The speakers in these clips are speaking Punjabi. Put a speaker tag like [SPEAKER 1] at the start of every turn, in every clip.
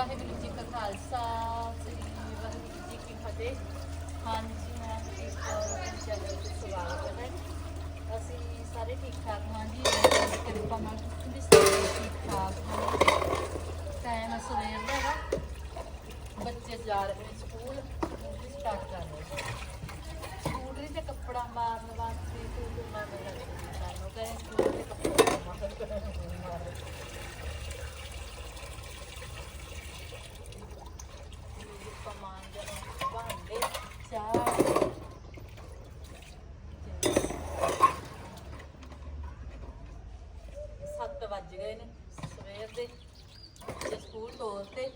[SPEAKER 1] ਵਾਹਿਗੁਰੂ ਜੀ ਕਾ ਖਾਲਸਾ, ਸ੍ਰੀ ਵਾਹਿਗੁਰੂ ਜੀ ਕੀ ਫਤਿਹ। ਹਾਂਜੀ, ਮੈਂ ਇਸ ਚੈਨਲ ਤੇ ਸਵਾਗਤ ਹੈ। ਅਸੀਂ ਸਾਰੇ ਠੀਕ ਠਾਕ ਹਾਂ ਜੀ। ਕਿਰਪਾ ਨਾਲ ਤੁਸੀਂ ਵੀ ਸਾਰੇ ਠੀਕ ਠਾਕ ਹੋ ਟਾਈਮ ਸਵੇਰ ਦਾ ਹੈਗਾ ਬੱਚੇ ਜਾ ਰਹੇ ਨੇ ਸਕੂਲ ਸਟਾਰਟ ਕਰ ਰਹੇ ਸਕੂਲ ਦੇ ਤੇ ਕੱਪੜਾ ਮਾਰਨ ਵਾਸਤੇ ਸਕੂਲ ਮਾਰਨ ਲੱਗੇ ਸਾਨੂੰ ਕਹੇ ਸਕੂਲ ਦੇ ਕੱਪੜਾ ਮਾਰਨ ਕਰਨ ਮਾਰਨ ਸਮਾਨ ਜਦੋਂ ਭਾਂਡੇ ਚਾਹ ਸੱਤ ਵੱਜ ਗਏ ਨੇ ਸਵੇਰ ਦੇ ਤੇ ਸਕੂਲ ਤੋਰਤੇ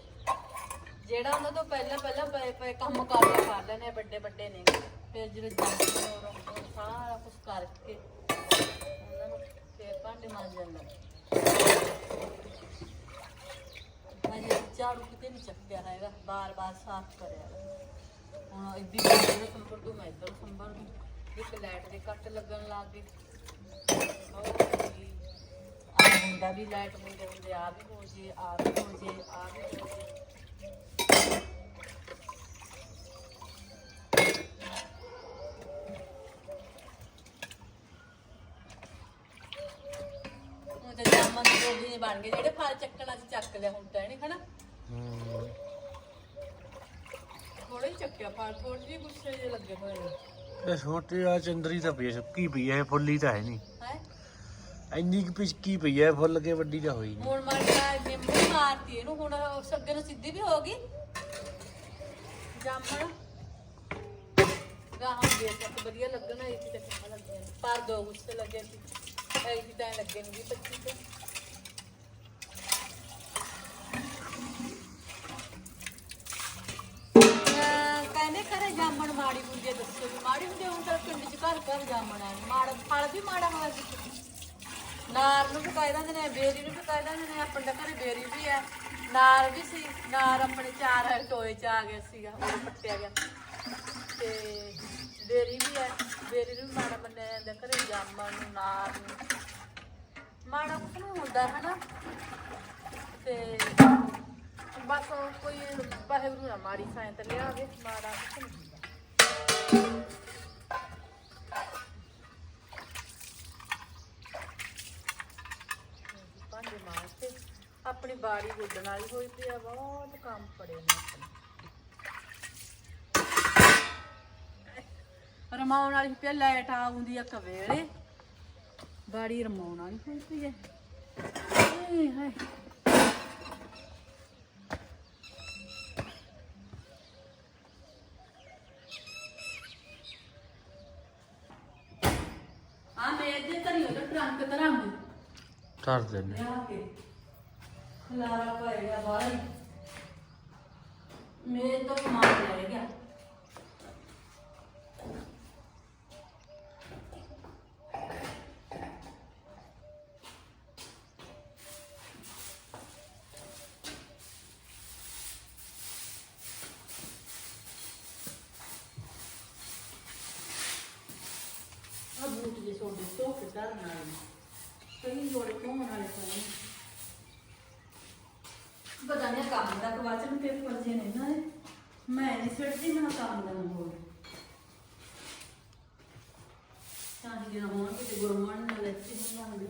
[SPEAKER 1] ਜਿਹੜਾ ਉਹਨਾਂ ਤੋਂ ਪਹਿਲਾਂ ਪਹਿਲਾਂ ਪਏ ਪਏ ਕੰਮ ਕਰ ਲਿਆ, ਕਰ ਲੈਣੇ ਵੱਡੇ ਵੱਡੇ ਨੇ। ਫਿਰ ਜਦੋਂ ਜਾਂਦੇ ਨੇ ਉਹ ਸਾਰਾ ਕੁਝ ਕਰਕੇ ਉਹਨਾਂ ਨੂੰ ਫਿਰ ਭਾਂਡੇ ਮਾਂਜ ਜਾਂਦਾ ਹਜੇ ਝਾੜੂ ਕਿਤੇ ਨਹੀਂ ਚੱਕਿਆ ਹੈਗਾ ਬਾਰ-ਬਾਰ ਸਾਫ਼ ਕਰਿਆ ਹੁਣ ਇੱਦੀ ਇੱਧਰ ਸੰਭਰ ਦੂੰ, ਮੈਂ ਇੱਧਰ ਸੰਭਰ ਦੂੰ। ਇੱਕ ਲਾਈਟ ਦੇ ਕੱਟ ਲੱਗਣ ਲੱਗ ਗਏ। ਆ ਮੁੰਡਾ ਵੀ ਲਾਈਟ ਮੁੰਡੇ ਹੁੰਦੇ ਆ ਵੀ ਹੋ ਜੇ ਆ ਵੀ ਹੋ ਜੇ ਆ ਵੀ ਹੋ ਜੇ ਹੁਣ ਤੇ ਜਾਮਨ ਨਹੀਂ ਬਣ ਗਏ ਜਿਹੜੇ ਫਲ ਚੱਕਣਾ ਚ ਚੱਕ ਲਿਆ ਹੁਣ ਤਾਂ ਨਹੀਂ ਹਨਾ? ਥੋੜੇ ਹੀ ਚੱਕਿਆ ਫਲ ਥੋੜੀ ਜਿਹੀ ਗੁੱਸੇ ਜਿਹੇ ਲੱਗੇ ਹੋਏ ਨੇ।
[SPEAKER 2] ਇਹ ਛੋਟੀ ਆ ਚੰਦਰੀ ਤਾਂ ਪਈ ਆ, ਸੁੱਕੀ ਪਈ ਐ ਫੁੱਲੀ ਤਾਂ ਹੈ ਨਹੀਂ।
[SPEAKER 1] ਹੈ?
[SPEAKER 2] ਇੰਨੀ ਕੁ ਪਿਚਕੀ ਪਈ ਐ ਫੁੱਲ ਕੇ ਵੱਡੀ ਤਾਂ ਹੋਈ ਨਹੀਂ।
[SPEAKER 1] ਹੁਣ ਮਾਰਦਾ ਨਿੰਬੂ ਮਾਰਤੀ ਇਹਨੂੰ ਹੁਣ ਉਸ ਅੱਗੇ ਨੂੰ ਸਿੱਧੀ ਵੀ ਹੋ ਗਈ। ਜਾਮਣ। ਗਾਹਾਂ ਦੇ ਤੱਕ ਵਧੀਆ ਲੱਗਣਾ ਇਹ ਤੇ ਕਿੰਨਾ ਲੱਗਿਆ। ਪਰ ਦੋ ਗੁੱਸੇ ਲੱਗੇ ਸੀ। ਇਹ ਤਾਂ ਲੱਗੇ ਨਹੀਂ 25 ਤੇ। ਮਾੜੀ ਹੁੰਦੀ ਹੈ ਦੱਸੋ ਵੀ ਮਾੜੀ ਹੁੰਦੀ ਹੈ, ਹੁਣ ਤਾਂ ਪਿੰਡ 'ਚ ਘਰ ਘਰ ਜਾਮਣ ਹੈ ਮਾੜਾ ਫਲ ਵੀ ਮਾੜਾ ਹੋਇਆ ਸੀ ਨਾਰ ਨੂੰ ਵੀ ਕਹਿ ਦਿੰਦੇ ਨੇ ਬੇਰੀ ਨੂੰ ਵੀ ਕਹਿ ਦਿੰਦੇ ਨੇ ਆਪਣੇ ਤਾਂ ਘਰੇ ਬੇਰੀ ਵੀ ਹੈ। ਨਾਰ ਵੀ ਸੀ ਨਾਰ ਆਪਣੇ ਚਾਰ ਟੋਏ ਚ ਆ ਗਿਆ ਸੀਗਾ ਉਹ ਪੱਟਿਆ ਗਿਆ। ਤੇ ਬੇਰੀ ਵੀ ਹੈ ਬੇਰੀ ਨੂੰ ਵੀ ਮਾੜਾ ਮੰਨਿਆ ਜਾਂਦਾ ਘਰੇ ਜਾਮਣ ਨੂੰ ਨਾਰ ਨੂੰ। ਮਾੜਾ ਕੁਛ ਨਹੀਂ ਹੁੰਦਾ ਹਨਾ? ਤੇ ਬਸ ਕੋਈ ਵਾਹਿਗੁਰੂ ਨਾ ਮਾੜੀ ਸਾਇੰਤ ਲਿਆਵੇ ਮਾੜਾ ਕੁਛ ਨਹੀਂ ਬਾੜੀ ਗੁੱਡਣ ਵਾਲੀ ਹੋਈ ਪਈ ਆ ਬਹੁਤ ਕੰਮ ਪੜੇ ਨੇ ਆਪਣੇ। ਰਮਾਉਣ ਵਾਲੀ ਪਿਆ ਲਾਈਟ ਆਉਂਦੀ ਆ ਕਵੇਲੇ ਬਾੜੀ ਰਮਾਉਣ ਵਾਲੀ ਹੋਈ ਪਈ ਹੈ ਹਾਏ ਹਾਏ। ਆ ਮੇਜ਼ ਦੇ ਧਰੀ ਉਹਦਾ ਟਰੰਕ ਧਰਾਂਗੇ
[SPEAKER 2] ਧਰ ਦਿੰਦੇ।
[SPEAKER 1] ਲਿਆ ਕੇ ਖਲਾਰਾ ਪਏਗਾ ਬਾਹਰ। ਮੇਰੇ ਤੋਂ ਕਮਾਲ ਰਹਿ ਗਿਆ। ਆ ਬੂਟ ਜੇ ਸੋਡੇ ਤੋਂ ਕਿਦਾਰ ਨਾਲ ਕਈ ਜੋੜੇ ਕੋਣ ਵਾਲੇ ਸਨ ਪਤਾ ਨਹੀਂ ਕੰਮ ਦਾ ਕਵਾਚਨ ਪੇਪਰ ਜੇ ਨਹੀਂ ਨਾ ਮੈਂ ਨਹੀਂ ਛੱਡਦੀ ਮੈਂ ਕੰਮ ਦਾ ਨਾ ਹੋਰ। ਤਾਂ ਹੀ ਨਾ ਕਿ ਗੁਰਮਾਨ ਨਾਲ ਲੈਤੀ ਹੁੰਦੀ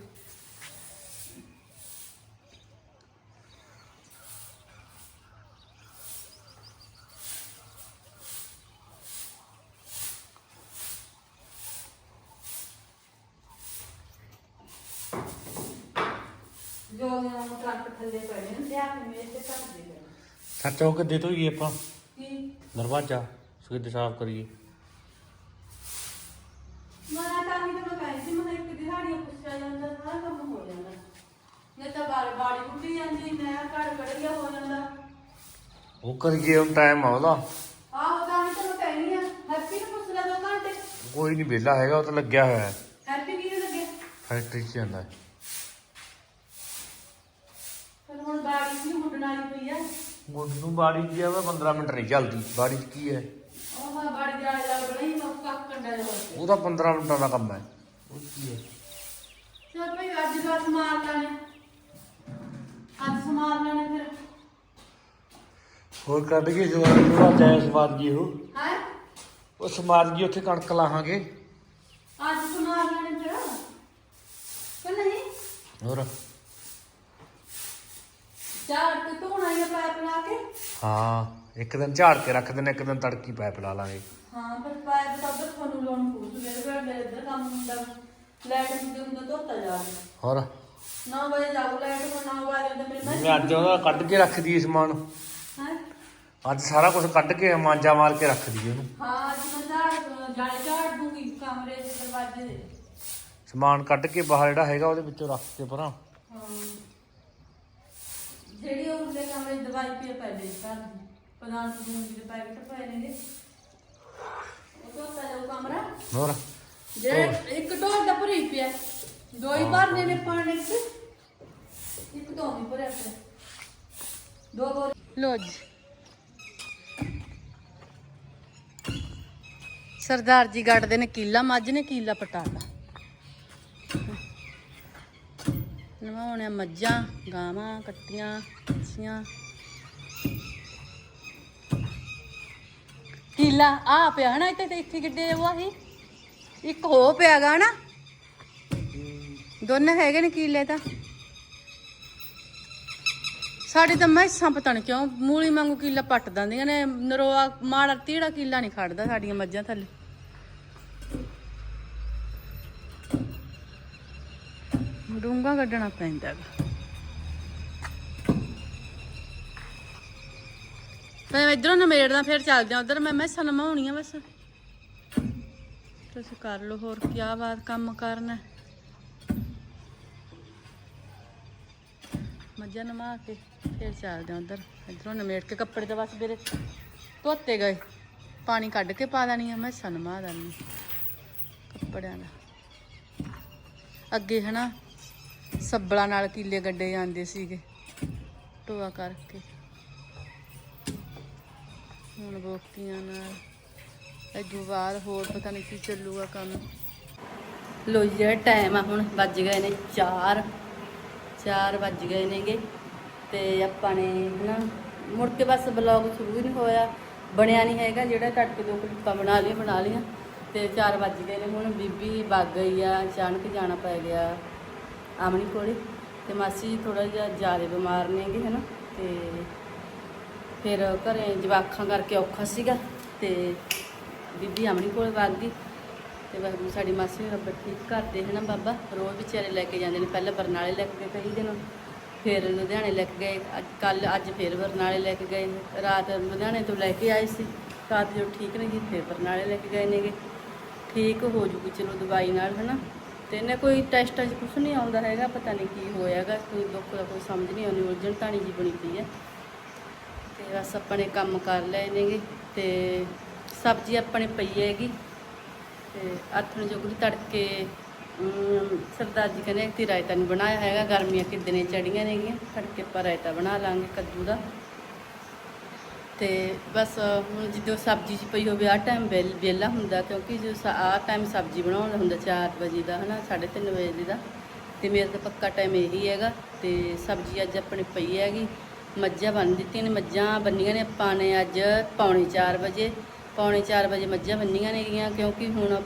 [SPEAKER 1] ਜੋ ਇਹਨਾਂ ਨੂੰ ਟਰੱਕ ਥੱਲੇ ਪੜੇ ਨੇ ਤੇ ਆ ਕੇ ਮੇਰੇ ਤੇ ਕੱਟ ਦੇ ਦੇਣਾ।
[SPEAKER 2] ਸੱਚ ਕਿੱਦੇ ਧੋਈਏ ਆਪਾਂ?
[SPEAKER 1] ਕੀ?
[SPEAKER 2] ਦਰਵਾਜ਼ਾ ਸਵੇਰ ਸਾਫ਼ ਕਰੀਏ।
[SPEAKER 1] ਮੈਂ ਤਾਂ ਹੀ ਤਾਂ ਮੈਂ ਕਹਿੰਦੀ ਸੀ ਮੈਂ ਇੱਕ ਦਿਹਾੜੀ ਪੁੱਛਿਆ ਜਾਂਦਾ ਸਾਰਾ ਕੰਮ ਹੋ ਜਾਂਦਾ। ਨਹੀਂ ਤਾਂ ਬਾਰ ਬਾੜੀ ਉੱਡੀ ਜਾਂਦੀ ਮੈਂ ਘਰ ਕੜੀਆ ਹੋ ਜਾਂਦਾ।
[SPEAKER 2] ਉਹ ਕਰੀਏ ਹੁਣ ਟਾਈਮ ਆਉਦਾ
[SPEAKER 1] ਆਹੋ ਤਾਂ ਹੀ ਤਾਂ ਮੈਂ ਕਹਿੰਦੀ ਆ ਹੈਪੀ ਨੂੰ ਪੁੱਛ ਲੈ ਦੋ ਘੰਟੇ।
[SPEAKER 2] ਕੋਈ ਨਹੀਂ ਵਿਹਲਾ ਹੈਗਾ ਉਹ ਤਾਂ ਲੱਗਿਆ ਹੋਇਆ। ਹੈ
[SPEAKER 1] ਹੈਪੀ ਕਿਹਨੂੰ ਲੱਗੇ?
[SPEAKER 2] ਫੈਕਟਰੀ 'ਚ ਜਾਂਦਾ। ਹੈ
[SPEAKER 1] ਫਿਰ ਹੁਣ ਬਾੜੀ ਵੀ ਮੁੱਢਣ ਵਾਲੀ ਪਈ
[SPEAKER 2] ਮੁੰਡ ਨੂੰ ਬਾੜੀ ਕੀ ਆ ਵਾ? 15 ਮਿੰਟ ਨਹੀਂ ਚੱਲਦੀ। ਬਾੜੀ 'ਚ ਕੀ ਹੈ?
[SPEAKER 1] ਉਹ ਬਾੜੀ ਦੇ ਲੱਗ ਕੱਕ ਕੰਡਾ ਦੇ ਹੋਤੇ
[SPEAKER 2] ਉਹ ਤਾਂ 15 ਮਿੰਟਾਂ ਦਾ ਕੰਮ ਹੈ। ਉਹ ਕੀ ਹੈ?
[SPEAKER 1] ਚਲ ਭਈ ਅੱਜ ਦਾ ਸਮਾਨ ਲੈਣੇ। ਅੱਜ ਸਮਾਨ ਲੈਣੇ ਫਿਰ।
[SPEAKER 2] ਹੋਰ ਕੱਢ ਕੇ ਸਮਾਨ ਨੂੰ ਚਾਹੇ ਸਮਾਰ ਜੀ ਉਹ
[SPEAKER 1] ਹੈ?
[SPEAKER 2] ਉਹ ਸਮਾਰ ਜੀ ਉੱਥੇ ਕਣਕ ਲਾਹਾਂਗੇ।
[SPEAKER 1] ਅੱਜ ਸੁਣਾ ਲੈਣੇ ਫਿਰ। ਕਿ ਨਹੀਂ?
[SPEAKER 2] ਹੋਰ?
[SPEAKER 1] ਚਾਰ ਤੇ ਧੋਣਾ ਹੀ ਆ ਪਾਇਪ ਲਾ ਕੇ।
[SPEAKER 2] ਹਾਂ ਇੱਕ ਦਿਨ ਝਾੜ ਕੇ ਰੱਖ ਦਿੰਦੇ ਇੱਕ ਦਿਨ ਤੜਕੀ ਪੈਪ ਲਾ ਲਾਂਗੇ।
[SPEAKER 1] ਹਾਂ ਪਰ ਪਾਇਪ ਤਾਂ ਉਧਰ ਤੁਹਾਨੂੰ ਲਾਉਣ ਪਊ ਮੇਰੇ ਘਰ ਮੇਰੇ ਇੱਧਰ ਕੰਮ ਹੁੰਦਾ। ਲਾਈਟ ਹੁੰਦੀ ਹੁੰਦਾ ਧੋਤਾ ਜਾ
[SPEAKER 2] ਹੋਰ?
[SPEAKER 1] 9 ਵਜੇ ਜਾਊ ਲਾਈਟ ਹੁਣ 9 ਵਜੇ ਤੇ ਮੇਰੇ
[SPEAKER 2] ਮੈਂ ਅੱਜ ਉਹਦਾ ਕੱਢ ਕੇ ਰੱਖਦੀ ਸਮਾਨ।
[SPEAKER 1] ਹੈ?
[SPEAKER 2] ਅੱਜ ਸਾਰਾ ਕੁਝ ਕੱਢ ਕੇ ਮਾਂਜਾ ਮਾਰ ਕੇ ਰੱਖਦੀ ਉਹਨੂੰ।
[SPEAKER 1] ਹਾਂ ਅੱਜ ਮੈਂ ਝਾੜ ਜਾਲੇ ਝਾੜ ਦੂੰਗੀ ਕਮਰੇ ਦੇ ਦਰਵਾਜ਼ੇ ਦੇ।
[SPEAKER 2] ਸਮਾਨ ਕੱਢ ਕੇ ਬਾਹਰ ਜਿਹੜਾ ਹੈਗਾ ਉਹਦੇ ਵਿੱਚੋਂ ਰੱਖ ਕੇ ਪਰਾਂ।
[SPEAKER 1] ਹਾਂ। ਜਿਹੜੀ ਉਹ ਉਰਲੇ ਕਮਰੇ 'ਚ ਦਵਾਈ ਪਈ ਆ ਪਹਿਲੇ ਘਰ ਦੀ। ਪ੍ਰਧਾਨ ਜੀ ਦੇ ਪੈਕਟ ਪਏ ਨੇਗੇ। ਉਹ ਧੋਤਾ ਜਾਊ ਕਮਰਾ।
[SPEAKER 2] ਹੋਰ?
[SPEAKER 1] ਜਿਹੜੇ ਇੱਕ ਢੋਲ ਦਾ ਭਰੀ ਪਿਆ। ਦੋ ਹੀ ਭਰਨੇ ਨੇ ਪਾਣੀ ਚ ਇੱਕ ਤੋਂ ਨਹੀਂ ਭਰਿਆ ਪਿਆ। ਦੋ ਬੋਲ। ਲੋ ਜੀ। ਸਰਦਾਰ ਜੀ ਗੱਡਦੇ ਨੇ ਕੀਲਾ ਮੱਝ ਨੇ ਕੀਲਾ ਪਟਾਲਾ ਨਵਾਉਣਿਆ ਮੱਝਾਂ, ਗਾਵਾਂ, ਕੱਟੀਆਂ ਕੱਚੀਆਂ ਕੀਲਾ, ਆ ਪਿਆ ਹਨਾ ਇੱਥੇ ਤੇ, ਇੱਥੇ ਕਿੱਡੇ ਉਹ ਸੀ ਇੱਕ ਹੋ ਪਿਆਗਾ ਨਾ ਦੋਨੇ ਹੈਗੇ ਨੇ ਕੀਲੇ ਤਾਂ। ਸਾਡੇ ਤਾਂ ਮੈਸਾਂ ਪਤਾ ਨਹੀਂ ਕਿਉਂ, ਮੂਲੀ ਵਾਂਗੂ ਕੀਲਾ ਪੱਟ ਦਿੰਦੀਆਂ ਨੇ, ਨਰੋਆ ਮਾੜਾ ਤੀੜਾ ਕੀਲਾ ਨਹੀਂ ਖੜਦਾ ਸਾਡੀਆਂ ਮੱਝਾਂ ਥੱਲੇ। ਡੂੰਗਾ ਕੱਢਣਾ ਪੈਂਦਾ ਗਾ ਮੈਂ ਇਧਰੋਂ ਨਮੇੜਦਾ, ਫਿਰ ਚੱਲਦੇ ਆ ਉਧਰ। ਮੈਂ ਮੈਸਾਂ ਨਮਾਉਣੀਆਂ ਬਸ। ਤੁਸੀਂ ਕਰ ਲਓ, ਹੋਰ ਕੀ ਬਾਤ ਕੰਮ ਕਰਨਾ ਮੱਝਾਂ ਨਮਾ ਕੇ ਫਿਰ ਚੱਲਦੇ ਆ ਉਧਰ। ਇਧਰੋਂ ਨਮੇੜ ਕੇ ਕੱਪੜੇ ਤਾਂ ਬਸ ਮੇਰੇ ਧੋਤੇ ਗਏ। ਪਾਣੀ ਕੱਢ ਕੇ ਪਾ ਦੇਣੀ ਆ ਮੈਂ ਨਮਾ ਦੇਣੀ ਕੱਪੜਿਆਂ ਦਾ। ਅੱਗੇ ਹਨਾ ਸੱਬਲਾਂ ਨਾਲ ਕੀਲੇ ਗੱਡੇ ਜਾਂਦੇ ਸੀਗੇ, ਟੋਆ ਕਰਕੇ। ਹੁਣ ਬੋਕੀਆਂ ਨਾਲ ਇਦੋਂ ਬਾਅਦ ਹੋਰ ਪਤਾ ਨਹੀਂ ਕੀ ਚੱਲੂਗਾ ਕੰਮ। ਲੋ ਜਿਹੜਾ ਟਾਈਮ ਆ ਹੁਣ, ਵੱਜ ਗਏ ਨੇ 4 4 ਵੱਜ ਗਏ ਨੇਗੇ। ਤੇ ਆਪਾਂ ਨੇ ਨਾ ਮੁੜ ਕੇ ਬਸ ਬਲੌਗ ਸ਼ੁਰੂ ਹੀ ਨਹੀਂ ਹੋਇਆ। ਬਣਿਆ ਨਹੀਂ ਹੈਗਾ ਜਿਹੜਾ ਕੱਟ ਕੇ ਦੋ ਕਲਿੱਪਾਂ ਬਣਾ ਲਈਆਂ ਬਣਾ ਲਈਆਂ। ਤੇ 4 ਵੱਜ ਗਏ ਨੇ ਹੁਣ, ਬੀਬੀ ਵਗ ਗਈ ਆ, ਅਚਾਨਕ ਜਾਣਾ ਪੈ ਗਿਆ। ਆਮਣੀ ਕੋਲੇ ਤੇ ਮਾਸੀ ਜੀ ਥੋੜਾ ਜਿਹਾ ਜ਼ਿਆਦਾ ਬਿਮਾਰ ਨੇਗੇ, ਹਨਾ? ਤੇ ਫਿਰ ਘਰੇ ਜਵਾਖਾਂ ਕਰਕੇ ਔਖਾ ਸੀਗਾ ਤੇ ਬੀਬੀ ਆਮਣੀ ਕੋਲ ਵਗ ਗਈ ਤੇ ਵਾਹਿਗੁਰੂ ਸਾਡੀ ਮਾਸੀ ਰੱਬ ਠੀਕ ਕਰਦੇ ਹੈ ਨਾ ਬਾਬਾ? ਰੋਜ਼ ਵਿਚਾਰੇ ਲੈ ਕੇ ਜਾਂਦੇ ਨੇ, ਪਹਿਲਾਂ ਬਰਨਾਲੇ ਲੈ ਕੇ ਗਏ ਕਈ ਦਿਨ। ਫਿਰ ਲੁਧਿਆਣੇ ਲੈ ਕੇ ਗਏ, ਅੱਜ ਕੱਲ ਅੱਜ ਫਿਰ ਬਰਨਾਲੇ ਲੈ ਕੇ ਗਏ ਰਾਤ ਲੁਧਿਆਣੇ ਤੋਂ ਲੈ ਕੇ ਆਏ ਸੀ, ਰਾਤ ਜੋ ਠੀਕ ਨਹੀਂ ਸੀ, ਫਿਰ ਬਰਨਾਲੇ ਲੈ ਕੇ ਗਏ ਨੇਗੇ। ਠੀਕ ਹੋ ਜੂਗੀ ਚਲੋ ਦਵਾਈ ਨਾਲ, ਹਨਾ? ਤੇ ਇਹਨੇ ਕੋਈ ਟੈਸਟਾਂ 'ਚ ਕੁਝ ਨਹੀਂ ਆਉਂਦਾ ਹੈਗਾ ਪਤਾ ਨਹੀਂ ਕੀ ਹੋਇਆਗਾ ਕੋਈ ਦੁੱਖ ਦਾ ਕੋਈ ਸਮਝ ਨਹੀਂ ਆਉਂਦੀ ਉਲਝਣ ਟਾਣੀ ਜੀ ਬਣੀ ਪਈ ਹੈ। ਤੇ ਬਸ ਆਪਣੇ ਕੰਮ ਕਰ ਲਏ ਨੇਗੇ ਤੇ ਸਬਜ਼ੀ ਆਪਣੇ ਪਈ ਹੈਗੀ ਤੇ ਆਥਣ ਜੋਗੜੀ ਤੜਕੇ ਅਮ, ਸਰਦਾਰ ਜੀ ਕਹਿੰਦੇ ਕਿ ਰਾਇਤਾ ਨਹੀਂ ਬਣਾਇਆ ਹੈਗਾ ਗਰਮੀਆਂ ਕਿਦਨੇ ਚੜੀਆਂ ਨੇਗੀਆਂ ਤੜਕੇ ਆਪਾਂ ਰਾਇਤਾ ਬਣਾ ਲਾਂਗੇ ਕੱਦੂ ਦਾ। ਤੇ ਬਸ ਹੁਣ ਜਦੋਂ ਸਬਜ਼ੀ ਚ ਪਈ ਹੋਵੇ ਆ ਟਾਈਮ ਵਿਹਲਾ ਹੁੰਦਾ, ਕਿਉਂਕਿ ਜੋ ਆ ਟਾਈਮ ਸਬਜ਼ੀ ਬਣਾਉਣ ਦਾ ਹੁੰਦਾ 4 ਵਜੇ ਦਾ, ਹਨਾ 3:30 ਵਜੇ ਦਾ। ਤੇ ਮੇਰਾ ਤਾਂ ਪੱਕਾ ਟਾਈਮ ਇਹੀ ਹੈਗਾ, ਤੇ ਸਬਜ਼ੀ ਅੱਜ ਆਪਣੀ ਪਈ ਹੈਗੀ। ਮੱਝਾਂ ਬੰਨ ਦਿੱਤੀਆਂ ਨੇ, ਮੱਝਾਂ ਬੰਨੀਆਂ ਨੇ ਆਪਾਂ ਨੇ ਅੱਜ ਪੌਣੇ 4 ਵਜੇ। ਪੌਣੇ 4 ਵਜੇ ਮੱਝਾਂ ਬੰਨੀਆਂ ਨੇਗੀਆਂ ਕਿਉਂਕਿ ਹੁਣ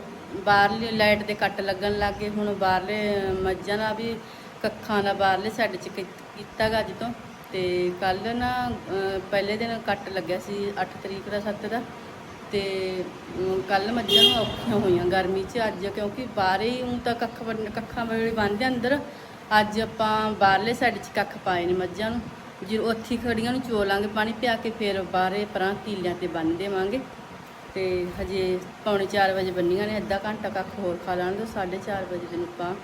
[SPEAKER 1] ਬਾਹਰਲੇ ਲਾਈਟ ਦੇ ਕੱਟ ਲੱਗਣ ਲੱਗ ਗਏ, ਹੁਣ ਬਾਹਰਲੇ ਮੱਝਾਂ ਦਾ ਵੀ, ਕੱਖਾਂ ਦਾ ਬਾਹਰਲੇ ਸਾਈਡ 'ਚ ਕੀ- ਕੀਤਾ ਗਾ ਅੱਜ ਤੋਂ। ਤੇ ਕੱਲ ਨਾ ਪਹਿਲੇ ਦਿਨ ਕੱਟ ਲੱਗਿਆ ਸੀ 8 ਤਰੀਕ ਦਾ 7 ਦਾ। ਤੇ ਕੱਲ ਮੱਝਾਂ ਨੂੰ ਔਖੀਆਂ ਹੋਈਆਂ ਗਰਮੀ 'ਚ ਅੱਜ, ਕਿਉਂਕਿ ਬਾਹਰੇ ਹੀ ਊਂ ਤਾਂ ਕੱਖ ਕੱਖਾਂ ਵੇਲੇ ਬੰਨ੍ਹਦੇ ਅੰਦਰ। ਅੱਜ ਆਪਾਂ ਬਾਹਰਲੇ ਸਾਈਡ 'ਚ ਕੱਖ ਪਾਏ ਨੇ ਮੱਝਾਂ ਨੂੰ। ਜੇ ਉੱਥੇ ਹੀ ਖੜੀਆਂ ਨੂੰ ਚੋਲਾਂਗੇ ਪਾਣੀ ਪਿਆ ਕੇ ਫਿਰ ਬਾਹਰੇ ਪਰਾਂ ਕੀਲਿਆਂ ਤੇ ਬੰਨ ਦੇਵਾਂਗੇ। ਤੇ ਹਜੇ ਪੌਣੇ 4 ਵਜੇ ਬੰਨੀਆਂ ਨੇ, ਅੱਧਾ ਘੰਟਾ ਕੱਖ ਹੋਰ ਖਾ ਲਾਣ ਦੋ 4:30 ਵਜੇ ਦਿਨ ਆਪਾਂ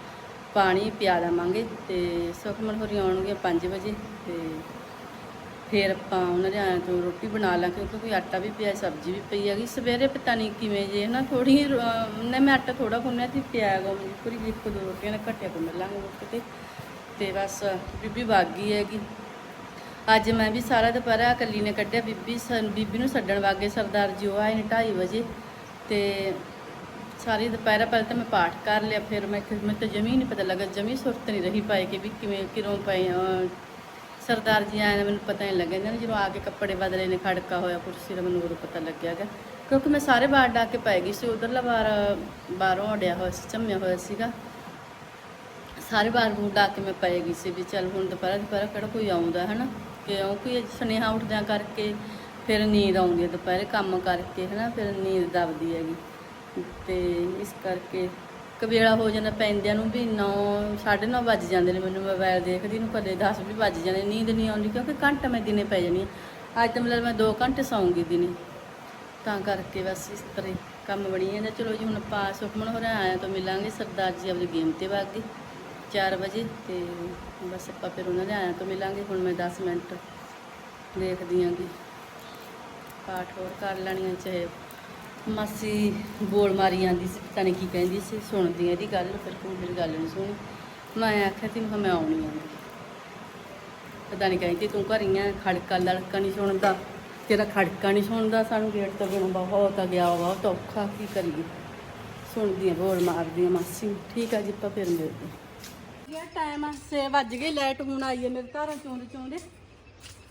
[SPEAKER 1] ਪਾਣੀ ਪਿਆ ਦੇਵਾਂਗੇ ਤੇ ਸੁਖਮਨ ਹੋਰੀ ਆਉਣਗੇ 5 ਵਜੇ ਤੇ ਫਿਰ ਆਪਾਂ ਉਹਨਾਂ ਦੇ ਆਇਆਂ ਤੋਂ ਰੋਟੀ ਬਣਾ ਲਾਂ ਕਿਉਂਕਿ ਕੋਈ ਆਟਾ ਵੀ ਪਿਆ, ਸਬਜ਼ੀ ਵੀ ਪਈ ਹੈਗੀ। ਸਵੇਰੇ ਪਤਾ ਨਹੀਂ ਕਿਵੇਂ ਜੇ ਨਾ ਥੋੜੀ ਨੇ ਮੈਂ ਆਟਾ ਥੋੜਾ ਗੁੰਨਿਆ ਤੇ ਪਿਆ ਹੈਗਾ ਮੈਨੂੰ ਪੂਰੀ ਇੱਕ ਦੋ ਰੋਟੀਆਂ ਨਾਲ ਘੱਟਿਆ ਗੁੰਨ ਲਾਂਗੇ ਮੁੱਕ ਤੇ। ਤੇ ਬਸ ਬੀਬੀ ਵਾਗੀ ਹੈਗੀ। ਅੱਜ ਮੈਂ ਵੀ ਸਾਰਾ ਦੁਪਹਿਰਾ ਇਕੱਲੀ ਨੇ ਕੱਢਿਆ ਬੀਬੀ ਸਨ ਬੀਬੀ ਨੂੰ ਛੱਡਣ ਵਾਗੇ ਸਰਦਾਰ ਜੀ, ਉਹ ਆਏ ਨੇ 2:30 ਵਜੇ। ਤੇ ਸਾਰੀ ਦੁਪਹਿਰਾ ਪਹਿਲਾਂ ਤਾਂ ਮੈਂ ਪਾਠ ਕਰ ਲਿਆ, ਫਿਰ ਮੈਂ ਮੈਨੂੰ ਤਾਂ ਜਮੀ ਨਹੀਂ ਪਤਾ ਲੱਗਾ, ਜਮੀ ਸੁਰਤ ਨਹੀਂ ਰਹੀ ਪਾਏ ਕਿ ਵੀ ਕਿਵੇਂ ਕਿਰੋਂ ਪਏ ਸਰਦਾਰ ਜੀ ਆਏ ਨੇ, ਮੈਨੂੰ ਪਤਾ ਨਹੀਂ ਲੱਗਿਆ। ਇਹਨਾਂ ਨੇ ਜਦੋਂ ਆ ਕੇ ਕੱਪੜੇ ਬਦਲੇ ਨੇ, ਖੜਕਾ ਹੋਇਆ, ਕੁਰਸੀ ਦਾ ਮੈਨੂੰ ਉਦੋਂ ਪਤਾ ਲੱਗਿਆਗਾ ਕਿਉਂਕਿ ਮੈਂ ਸਾਰੇ ਬਾਹਰ ਡਾ ਕੇ ਪੈ ਗਈ ਸੀ, ਉਧਰਲਾ ਬਾਰ ਬਾਹਰੋਂ ਅੜਿਆ ਹੋਇਆ ਸੀ, ਝੰਮਿਆ ਹੋਇਆ ਸੀਗਾ। ਸਾਰੇ ਬਾਰ ਬੂਰ ਡਾ ਕੇ ਮੈਂ ਪੈ ਗਈ ਸੀ ਵੀ ਚੱਲ ਹੁਣ ਦੁਪਹਿਰਾ ਦੁਪਹਿਰ ਕਿਹੜਾ ਕੋਈ ਆਉਂਦਾ ਹੈ ਨਾ ਕਿਉਂਕਿ ਸੁਨੇਹਾ ਉੱਠਦਿਆਂ ਕਰਕੇ ਫਿਰ ਨੀਂਦ ਆਉਂਦੀ ਹੈ ਦੁਪਹਿਰੇ ਕੰਮ ਕਰਕੇ ਹੈ ਨਾ ਫਿਰ ਨੀਂਦ ਦਬਦੀ ਹੈਗੀ। ਤੇ ਇਸ ਕਰਕੇ ਕਵੇਲਾ ਹੋ ਜਾਂਦਾ ਪੈਂਦਿਆਂ ਨੂੰ ਵੀ 9 9:30 ਵੱਜ ਜਾਂਦੇ ਨੇ ਮੈਨੂੰ ਮੋਬਾਈਲ ਦੇਖਦੀ ਨੂੰ, ਕਦੇ 10 ਵੀ ਵੱਜ ਜਾਂਦੇ ਨੀਂਦ ਨਹੀਂ ਆਉਂਦੀ ਕਿਉਂਕਿ ਘੰਟਾ ਮੈਂ ਦਿਨੇ ਪੈ ਜਾਣੀ ਅੱਜ ਤਾਂ ਮਤਲਬ ਮੈਂ 2 ਘੰਟੇ ਸੌਂਗੀ ਦਿਨੇ। ਤਾਂ ਕਰਕੇ ਬਸ ਇਸ ਤਰ੍ਹਾਂ ਕੰਮ ਬਣੀ ਜਾਂਦਾ ਚਲੋ ਜੀ, ਹੁਣ ਆਪਾਂ ਸੁਖਮਨ ਹੋ ਰਿਹਾ ਆਇਆ ਤਾਂ ਮਿਲਾਂਗੇ। ਸਰਦਾਰ ਜੀ ਆਪਣੀ ਗੇਮ ਤੇ ਵਗ ਗਏ 4 ਵਜੇ ਤੇ ਬਸ ਆਪਾਂ ਫਿਰ ਉਹਨਾਂ ਦੇ ਆਇਆ ਤੋਂ ਮਿਲਾਂਗੇ। ਹੁਣ ਮੈਂ 10 ਮਿੰਟ ਦੇਖਦੀ ਆਂ ਕਿ ਪਾਠ ਹੋਰ ਕਰ ਲੈਣੀਆਂ ਚਾਹੇ ਮਾਸੀ ਬੋਲ ਮਾਰੀ ਜਾਂਦੀ ਸੀ, ਪਤਾ ਨਹੀਂ ਕੀ ਕਹਿੰਦੀ ਸੀ, ਸੁਣਦੀ ਇਹਦੀ ਗੱਲ, ਫਿਰ ਕੋਈ ਮੇਰੀ ਗੱਲ ਨਹੀਂ ਸੁਣੀ। ਮੈਂ ਆਖਿਆ ਤੀ ਮੈਂ ਆਉਣੀ ਆਂਗੀ ਪਤਾ ਨਹੀਂ ਕਹਿੰਦੀ, ਤੂੰ ਘਰੀ ਖੜਕਾ ਲੜਕਾ ਨਹੀਂ ਸੁਣਦਾ। ਤੇਰਾ ਖੜਕਾ ਨਹੀਂ ਸੁਣਦਾ ਸਾਨੂੰ ਗੇਟ ਤੋਂ ਬਿਨਾਂ, ਬਹੁਤ ਆ ਗਿਆ ਬਹੁਤ ਔਖਾ, ਕੀ ਕਰੀਏ? ਸੁਣਦੀ ਆ, ਬੋਲ ਮਾਰਦੀ ਆ ਮਾਸੀ। ਠੀਕ ਆ ਜੀ, ਆਪਾਂ ਫਿਰ ਮਿਲਦੇ ਹਾਂ। ਟਾਈਮ ਆ 6 ਵੱਜ ਗਏ ਲਾਈਟ ਹੁਣ ਆਈ ਹੈ ਮੇਰੇ ਘਰੋਂ ਚੋਂਦੇ ਚੋਂਦੇ।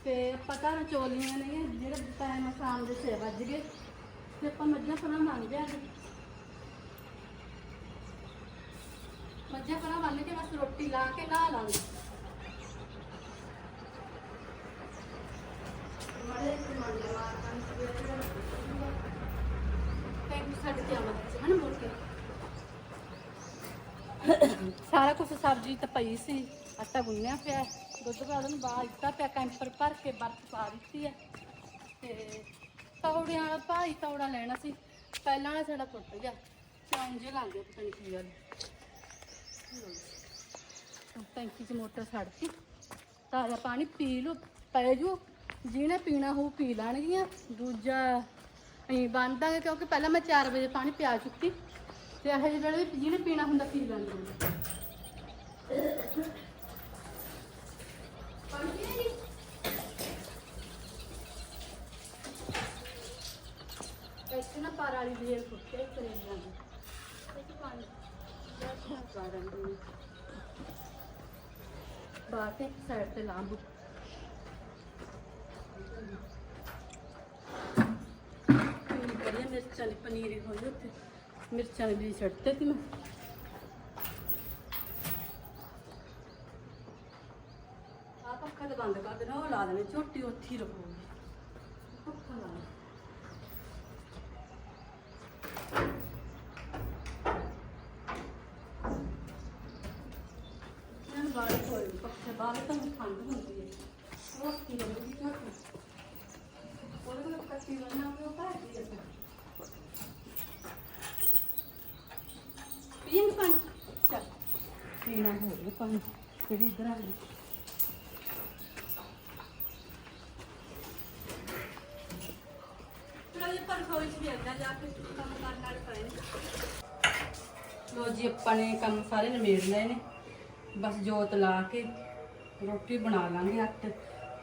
[SPEAKER 1] ਤੇ ਆਪਾਂ ਘਰੋਂ ਚੋਲੀਆਂ ਨੇ, ਜਿਹੜਾ ਟਾਈਮ ਆ, ਸ਼ਾਮ ਦੇ 6 ਵੱਜ ਗਏ। ਤੇ ਆਪਾਂ ਮੱਝਾਂ ਪਰਾਂ ਮੰਨ ਜਾ ਮੱਝਾਂ ਪਰਾਂ ਬੰਨ ਕੇ ਬਸ ਰੋਟੀ ਲਾ ਕੇ ਲਾ ਲਾਂਗੇ। ਮਾੜੇ ਤੇ ਮੰਨ ਜਾ ਮਾਰ ਸਾਰਾ ਕੁਝ ਸਬਜ਼ੀ ਤਾਂ ਪਈ ਸੀ, ਆਟਾ ਗੁੰਨਿਆ ਪਿਆ, ਦੁੱਧ ਪਾ ਨੂੰ ਬਾਹਰ ਦਿੱਤਾ ਪਿਆ, ਕੈਂਪਰ ਭਰ ਕੇ ਬਰਫ ਪਾ ਦਿੱਤੀ ਹੈ। ਤੇ ਤੌੜਿਆਂ ਵਾਲਾ ਭਾਈ ਤੌੜਾ ਲੈਣਾ ਸੀ। ਪਹਿਲਾਂ ਵਾਲਾ ਸਾਡਾ ਟੁੱਟ ਗਿਆ। ਚੌਂ ਜੇ ਲੱਗ ਗਿਆ ਪਤਾ ਨਹੀਂ ਕੀ ਗੱਲ। ਟੈਂਕੀ 'ਚ ਮੋਟਰ ਛੱਡਤੀ ਤਾਜ਼ਾ ਪਾਣੀ ਪੀ ਲਓ, ਪੈ ਜੂ। ਜਿਹਨੇ ਪੀਣਾ ਹੋਊ ਪੀ ਲੈਣਗੀਆਂ। ਦੂਜਾ ਅਸੀਂ ਬੰਦ ਦਾਂਗੇ ਕਿਉਂਕਿ ਪਹਿਲਾਂ ਮੈਂ 4 ਵਜੇ ਪਾਣੀ ਪਿਆ ਚੁੱਕੀ। ਤੇ ਇਹੋ ਜਿਹੇ ਵੇਲੇ ਵੀ ਜਿਹਨੇ ਪੀਣਾ ਹੁੰਦਾ ਪੀ ਲੈਂਦੇ ਇੱਥੇ ਨਾ। ਪਾਰ ਵਾਲੀ ਦੀ ਇੱਥੇ ਪਾਣੀ ਬੈਠਾ ਪਾ ਦਿੰਦੇ ਬਾਹਰ ਤੇ ਸਾਈਡ ਤੇ ਲਾਂਬੂ ਕਿੰਨੀ ਮਿਰਚਾਂ ਦੀ ਪਨੀਰੀ ਹੋਈ ਉੱਥੇ। ਮਿਰਚਾਂ ਦੀ ਬੀਜ ਛੱਡਤੇ ਤੀ ਮੈਂ। ਆ ਪੱਖਾ ਤਾਂ ਬੰਦ ਕਰ ਦੇਣਾ, ਉਹ ਲਾ ਦੇਣੇ, ਝੋਟੀ ਉੱਥੇ ਹੀ ਰਹੂਗੀ ਪੱਖਾ ਲਾ ਦੇ। ਇਹਨਾਂ ਨੂੰ ਬਾਹਰ ਹੋਏ ਪੱਖੇ ਬਾਹਰ ਤਾਂ ਠੰਡ ਹੁੰਦੀ ਹੈ। ਉਹਦੇ ਕੋਲ ਬਣਾ ਕੇ ਉਹ ਹੈ ਪੀਣ ਪਾਣੀ। ਚੱਲ। ਪੀਣਾ ਹੋ ਗਿਆ ਪਾਣੀ। ਇਧਰ ਆ ਗਈ? ਲੋ ਜੀ ਆਪਾਂ ਨੇ ਕੰਮ ਸਾਰੇ ਨਿਬੇੜ ਲਏ ਨੇ। ਬਸ ਜੋਤ ਲਾ ਕੇ ਰੋਟੀ ਬਣਾ ਲਾਂਗੇ ਆਟੇ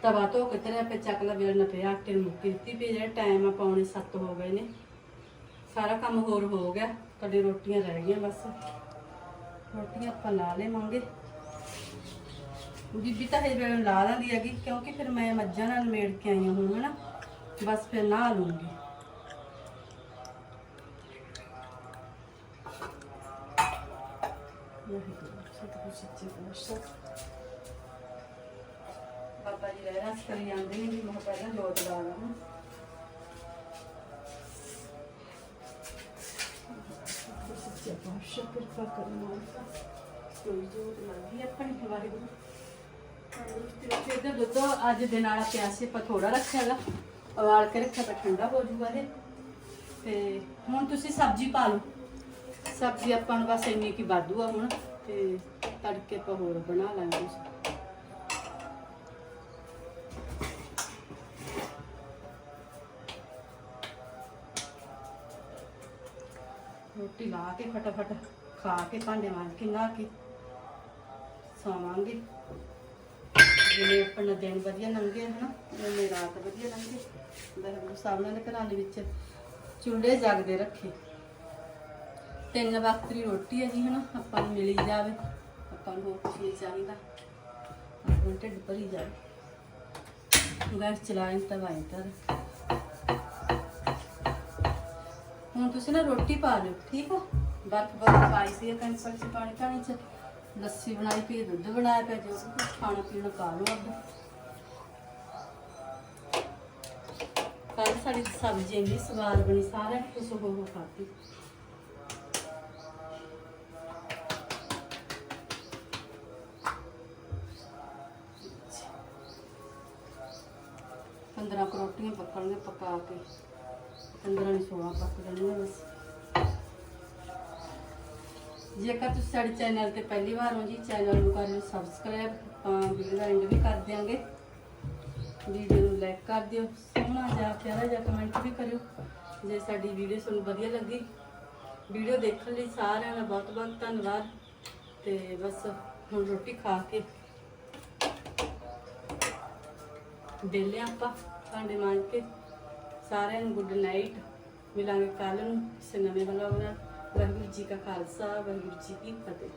[SPEAKER 1] ਤਵਾ ਧੋ ਕੇ ਤੇਰੇ ਆਪੇ ਚੱਕ ਲਾ ਵੇਲ ਨਾ ਆਟੇ ਨੂੰ ਮੁੱਕੀ ਦਿੱਤੀ। ਵੀ ਜਿਹੜਾ ਟਾਈਮ ਆ ਪੌਣੇ 7 ਹੋ ਗਏ ਨੇ। ਸਾਰਾ ਕੰਮ ਹੋਰ ਹੋ ਗਿਆ। ਤੁਹਾਡੀ ਰੋਟੀਆਂ ਰਹਿ ਗਈਆਂ ਬਸ। ਰੋਟੀਆਂ ਆਪਾਂ ਲਾ ਲੇਵਾਂਗੇ ਬੀਬੀ ਤਾਂ ਹਜੇ ਵੇਲੇ ਲਾ ਲੈਂਦੀ ਹੈਗੀ, ਕਿਉਂਕਿ ਫਿਰ ਮੈਂ ਮੱਝਾਂ ਨਾਲ ਮੇੜ ਕੇ ਆਈ ਹਾਂ ਹੁਣ, ਹਨਾ। ਬਸ ਫਿਰ ਨਹਾ ਲੂੰਗੀ। ਵਾਹਿਗੁਰੂ, ਸਤਿਗੁਰੂ, ਸੱਚੇ ਪਾਤਸ਼ਾਹ। ਬਾਬਾ ਜੀ ਜਾਂਦੇ ਨੇ ਵੀ ਮੈਂ ਪਹਿਲਾਂ ਜੋਤ ਲਾ ਲਾਂ ਸੱਚੇ ਪਾਤਸ਼ਾਹ ਕਿਰਪਾ ਕਰੋ ਕੋਈ ਜੋਤ ਲੱਗੀ ਆਪਣੀ ਵਾਹਿਗੁਰੂ ਤੇ ਇਹਦਾ ਦੁੱਧ ਅੱਜ ਦੇ ਨਾਲ ਪਿਆਸੇ ਆਪਾਂ ਥੋੜਾ ਰੱਖਿਆਗਾ ਉਬਾਲ ਕੇ ਰੱਖਿਆ ਤਾਂ ਠੰਡਾ ਹੋ ਜੂਗਾ ਇਹ ਤੇ ਹੁਣ ਤੁਸੀਂ ਸਬਜ਼ੀ ਪਾ ਲਓ। ਸਬਜ਼ੀ ਆਪਾਂ ਨੂੰ ਬਸ ਇੰਨੀ ਕੀ ਵਾਧੂ ਆ ਹੁਣ, ਤੇ ਤੜਕੇ ਆਪਾਂ ਹੋਰ ਬਣਾ ਲਾਂਗੇ। ਰੋਟੀ ਲਾ ਕੇ ਫਟਾਫਟ ਖਾ ਕੇ ਭਾਂਡੇ ਮਾਂਜ ਕੇ ਨਾ ਕੇ ਸੌਵਾਂਗੇ। ਜਿਵੇਂ ਆਪਣਾ ਦਿਨ ਵਧੀਆ ਲੰਘੇ, ਹਨਾ? ਉਵੇਂ ਰਾਤ ਵਧੀਆ ਲੰਘੇ ਵਾਹਿਗੁਰੂ ਸਾਹਿਬ ਨੇ ਘਰਾਂ ਦੇ ਵਿੱਚ ਚੁੱਲ੍ਹੇ ਜਗਦੇ ਰੱਖੇ। ਤਿੰਨ ਵਕਤ ਦੀ ਰੋਟੀ ਹੈ ਜੀ, ਹਨਾ? ਆਪਾਂ ਨੂੰ ਮਿਲੀ ਜਾਵੇ, ਆਪਾਂ ਨੂੰ ਹੋਰ ਕੁਛ ਨਹੀਂ ਚਾਹੀਦਾ। ਆਪਣਾ ਢਿੱਡ ਭਰੀ ਜਾਵੇ। ਗੈਸ ਚਲਾਏ ਤਵਾਏ ਕਰ ਹੁਣ ਤੁਸੀਂ ਨਾ ਰੋਟੀ ਪਾ ਲਿਓ, ਠੀਕ ਆ ਬਰਫ ਬਰਫ ਪਾਈ ਸੀ ਕੈਂਸਲ ਚ, ਪਾਣੀ ਪਾਣੀ ਚ। ਲੱਸੀ ਬਣਾਈ ਪਈ ਦੁੱਧ ਬਣਾਇਆ ਪਿਆ, ਜੋ ਕੁਝ ਖਾਣਾ ਪੀਣਾ ਪਾ ਲਓ ਅੱਧ ਕੱਲ ਸਾਡੀ ਸਬਜ਼ੀ ਇੰਨੀ ਸਵਾਦ ਬਣੀ, ਸਾਰਿਆਂ ਨੇ ਖੁਸ਼ ਹੋ ਹੋ ਖਾਧੀ। ਪੰਦਰਾਂ ਕਰੋਟੀਆਂ ਰੋਟੀਆਂ ਪੱਕਣਗੇ ਪਕਾ ਕੇ। ਪੰਦਰਾਂ ਨੂੰ ਸੋਲਾਂ ਪੱਕ ਜਾਣੀਆਂ ਬਸ। ਜੇਕਰ ਤੁਸੀਂ ਸਾਡੇ ਚੈਨਲ ਤੇ ਪਹਿਲੀ ਵਾਰ ਹੋ ਜੀ ਚੈਨਲ ਨੂੰ ਕਰ ਲਿਓ ਸਬਸਕ੍ਰਾਈਬ ਤਾਂ ਵੀਡੀਓ ਦਾ ਐਂਡ ਵੀ ਕਰ ਦਿਆਂਗੇ। ਵੀਡੀਓ ਨੂੰ ਲਾਈਕ ਕਰ ਦਿਓ, ਸੋਹਣਾ ਜਿਹਾ, ਪਿਆਰਾ ਜਿਹਾ ਕਮੈਂਟ ਵੀ ਕਰਿਓ। ਜੇ ਸਾਡੀ ਵੀਡੀਓ ਤੁਹਾਨੂੰ ਵਧੀਆ ਲੱਗੀ ਵੀਡੀਓ ਦੇਖਣ ਲਈ ਸਾਰਿਆਂ ਦਾ ਬਹੁਤ ਬਹੁਤ ਧੰਨਵਾਦ। ਤੇ ਬਸ ਹੁਣ ਰੋਟੀ ਖਾ ਕੇ ਵਿਹਲੇ ਆਪਾਂ, ਭਾਂਡੇ ਮਾਂਜ ਕੇ। ਸਾਰਿਆਂ ਨੂੰ ਗੁੱਡ ਨਾਈਟ ਮਿਲਾਂਗੇ ਕੱਲ ਨੂੰ ਕਿਸੇ ਨਵੇਂ ਵਲੋਗ ਨਾਲ। ਵਾਹਿਗੁਰੂ ਜੀ ਕਾ ਖਾਲਸਾ, ਵਾਹਿਗੁਰੂ ਜੀ ਕੀ ਫਤਿਹ।